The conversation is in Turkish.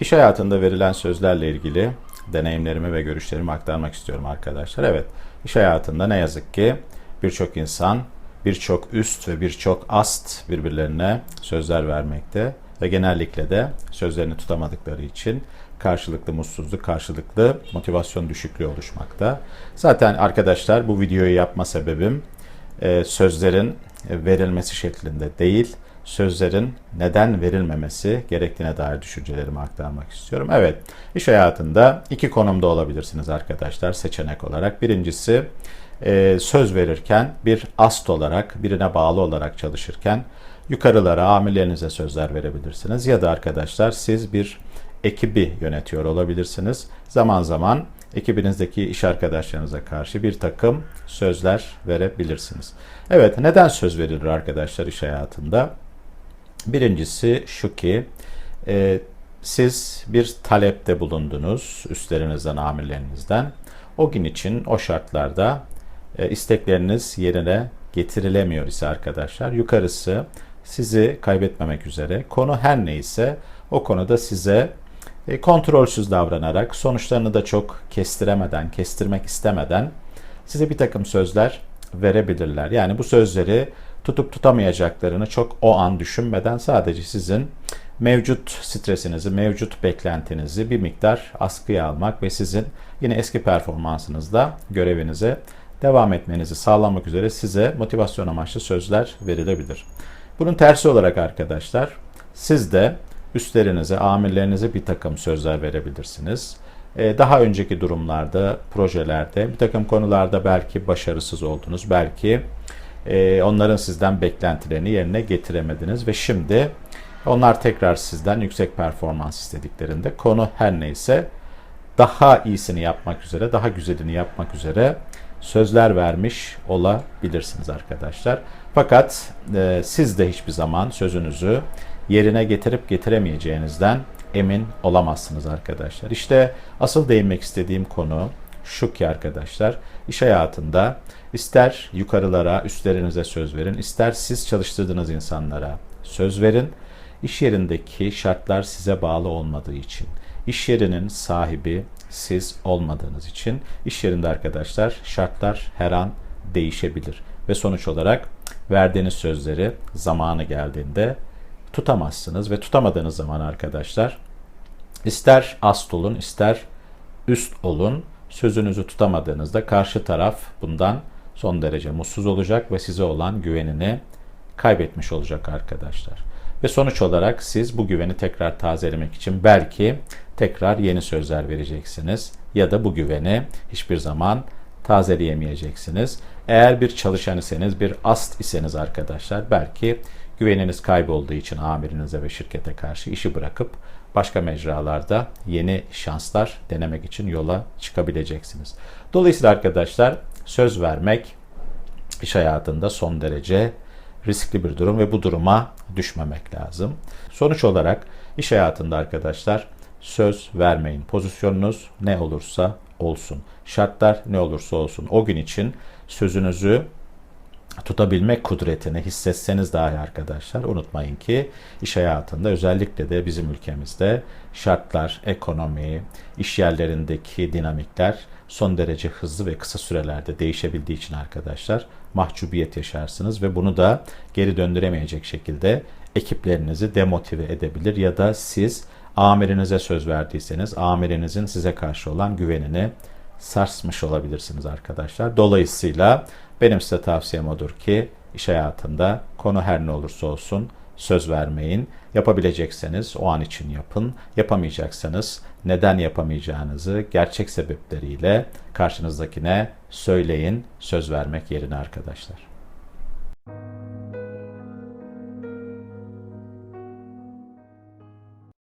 İş hayatında verilen sözlerle ilgili deneyimlerimi ve görüşlerimi aktarmak istiyorum arkadaşlar. Evet, iş hayatında ne yazık ki birçok insan, birçok üst ve birçok ast birbirlerine sözler vermekte ve genellikle de sözlerini tutamadıkları için karşılıklı mutsuzluk, karşılıklı motivasyon düşüklüğü oluşmakta. Zaten arkadaşlar bu videoyu yapma sebebim e, sözlerin verilmesi şeklinde değil, sözlerin neden verilmemesi gerektiğine dair düşüncelerimi aktarmak istiyorum. Evet, iş hayatında iki konumda olabilirsiniz arkadaşlar seçenek olarak. Birincisi e, söz verirken bir ast olarak, birine bağlı olarak çalışırken yukarılara, amirlerinize sözler verebilirsiniz. Ya da arkadaşlar siz bir ekibi yönetiyor olabilirsiniz. Zaman zaman ekibinizdeki iş arkadaşlarınıza karşı bir takım sözler verebilirsiniz. Evet, neden söz verilir arkadaşlar iş hayatında? Birincisi şu ki e, siz bir talepte bulundunuz üstlerinizden, amirlerinizden. O gün için o şartlarda e, istekleriniz yerine getirilemiyor ise arkadaşlar yukarısı sizi kaybetmemek üzere konu her neyse o konuda size e, kontrolsüz davranarak sonuçlarını da çok kestiremeden, kestirmek istemeden size bir takım sözler verebilirler. Yani bu sözleri tutup tutamayacaklarını çok o an düşünmeden sadece sizin mevcut stresinizi, mevcut beklentinizi bir miktar askıya almak ve sizin yine eski performansınızda görevinize devam etmenizi sağlamak üzere size motivasyon amaçlı sözler verilebilir. Bunun tersi olarak arkadaşlar siz de üstlerinize, amirlerinize bir takım sözler verebilirsiniz. Ee, Daha önceki durumlarda, projelerde, bir takım konularda belki başarısız oldunuz, belki e, onların sizden beklentilerini yerine getiremediniz ve şimdi onlar tekrar sizden yüksek performans istediklerinde konu her neyse daha iyisini yapmak üzere, daha güzelini yapmak üzere sözler vermiş olabilirsiniz arkadaşlar. Fakat e, siz de hiçbir zaman sözünüzü yerine getirip getiremeyeceğinizden emin olamazsınız arkadaşlar. İşte asıl değinmek istediğim konu şu ki arkadaşlar, iş hayatında ister yukarılara, üstlerinize söz verin, ister siz çalıştırdığınız insanlara söz verin. İş yerindeki şartlar size bağlı olmadığı için, iş yerinin sahibi siz olmadığınız için iş yerinde arkadaşlar şartlar her an değişebilir ve sonuç olarak verdiğiniz sözleri zamanı geldiğinde tutamazsınız ve tutamadığınız zaman arkadaşlar ister ast olun ister üst olun sözünüzü tutamadığınızda karşı taraf bundan son derece mutsuz olacak ve size olan güvenini kaybetmiş olacak arkadaşlar. Ve sonuç olarak siz bu güveni tekrar tazelemek için belki tekrar yeni sözler vereceksiniz ya da bu güveni hiçbir zaman tazeleyemeyeceksiniz. Eğer bir çalışan iseniz, bir ast iseniz arkadaşlar belki güveniniz kaybolduğu için amirinize ve şirkete karşı işi bırakıp başka mecralarda yeni şanslar denemek için yola çıkabileceksiniz. Dolayısıyla arkadaşlar söz vermek iş hayatında son derece riskli bir durum ve bu duruma düşmemek lazım. Sonuç olarak iş hayatında arkadaşlar söz vermeyin. Pozisyonunuz ne olursa olsun. Şartlar ne olursa olsun. O gün için sözünüzü tutabilmek kudretini hissetseniz dahi arkadaşlar unutmayın ki iş hayatında özellikle de bizim ülkemizde şartlar, ekonomi, iş yerlerindeki dinamikler son derece hızlı ve kısa sürelerde değişebildiği için arkadaşlar mahcubiyet yaşarsınız ve bunu da geri döndüremeyecek şekilde ekiplerinizi demotive edebilir ya da siz amirinize söz verdiyseniz amirinizin size karşı olan güvenini sarsmış olabilirsiniz arkadaşlar. Dolayısıyla benim size tavsiyem odur ki iş hayatında konu her ne olursa olsun söz vermeyin. Yapabilecekseniz o an için yapın. Yapamayacaksanız neden yapamayacağınızı gerçek sebepleriyle karşınızdakine söyleyin söz vermek yerine arkadaşlar.